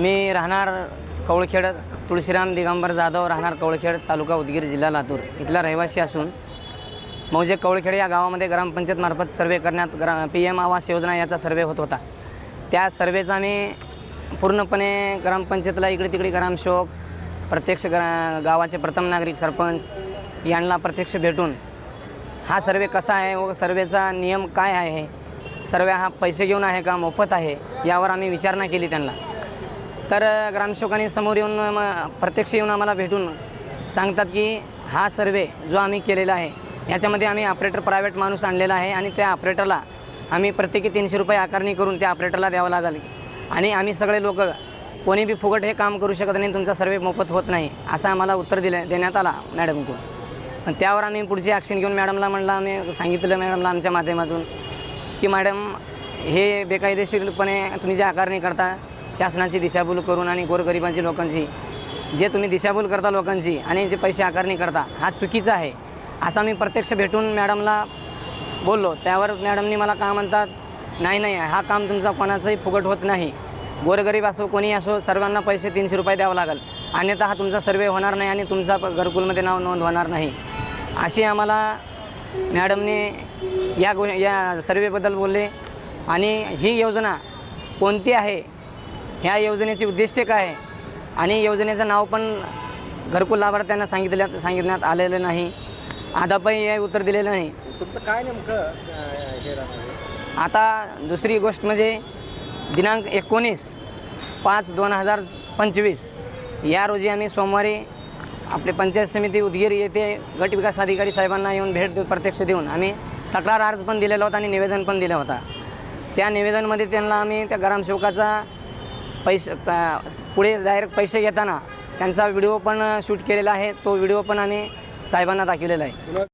मी राहणार कवळखेड तुळशीराम दिगंबर जाधव राहणार कवळखेड तालुका उदगीर जिल्हा लातूर. इथला रहिवासी असून मौजे कवळखेड या गावामध्ये ग्रामपंचायतमार्फत सर्वे करण्यात ग्रा पी एम आवास योजना याचा सर्वे होत होता. त्या सर्वेचा आम्ही पूर्णपणे ग्रामपंचायतला इकडे तिकडे ग्रामसेवक प्रत्यक्ष ग्रा गावाचे प्रथम नागरिक सरपंच यांना प्रत्यक्ष भेटून हा सर्वे कसा आहे व सर्वेचा नियम काय आहे सर्वे हा पैसे घेऊन आहे का मोफत आहे यावर आम्ही विचारणा केली त्यांना. तर अ, ग्रामसेवकांनी समोर येऊन म प्रत्यक्ष येऊन आम्हाला भेटून सांगतात की हा सर्वे जो आम्ही केलेला आहे याच्यामध्ये आम्ही ऑपरेटर प्रायव्हेट माणूस आणलेला आहे आणि त्या ऑपरेटरला आम्ही प्रत्येकी तीनशे रुपये आकारणी करून त्या ऑपरेटरला द्यावं लागेल. आणि आम्ही सगळे लोक कोणी बी फुकट हे काम करू शकत नाही तुमचा सर्वे मोफत होत नाही असं आम्हाला उत्तर दिलं देण्यात आला मॅडमकडून. पण त्यावर आम्ही पुढची ॲक्शन घेऊन मॅडमला म्हणलं आम्ही सांगितलं मॅडमला आमच्या माध्यमातून की मॅडम हे बेकायदेशीरपणे तुम्ही जे आकारणी करता शासनाची दिशाभूल करून आणि गोरगरिबांची लोकांची. जे तुम्ही दिशाभूल करता लोकांची आणि जे पैसे आकारणी करता हा चुकीचा आहे. असा मी प्रत्यक्ष भेटून मॅडमला बोललो. त्यावर मॅडमनी मला का म्हणतात नाही नाही हा काम तुमचा कोणाचाही फुकट होत नाही. गोरगरीब असो कोणी असो सर्वांना पैसे तीनशे रुपये द्यावं लागेल. अन्यथा हा तुमचा सर्वे होणार नाही आणि तुमचा घरकुलमध्ये नाव नोंद होणार नाही. अशी आम्हाला मॅडमने या गो या सर्वेबद्दल बोलले. आणि ही योजना कोणती आहे ह्या योजनेचे उद्दिष्ट काय आहे? आणि योजनेचं नाव पण घरकुल लाभार्थ्यांना सांगितल्या सांगितण्यात आलेलं नाही. आदापही हे उत्तर दिलेलं नाही. तुमचं काय नेमकं हे? आता दुसरी गोष्ट म्हणजे दिनांक एकोणीस पाच दोन हजार पंचवीस. या रोजी आम्ही सोमवारी आपले पंचायत समिती उदगीर येथे गट विकास अधिकारी साहेबांना येऊन भेट देऊ प्रत्यक्ष देऊन आम्ही तक्रार अर्ज पण दिलेला होता आणि निवेदन पण दिलं होता. त्या निवेदनमध्ये त्यांना आम्ही त्या ग्रामसेवकाचा पैसे पुढे डायरेक्ट पैसे घेताना त्यांचा व्हिडिओ पण शूट केलेला आहे. तो व्हिडिओ पण आम्ही साहेबांना दाखवलेला आहे.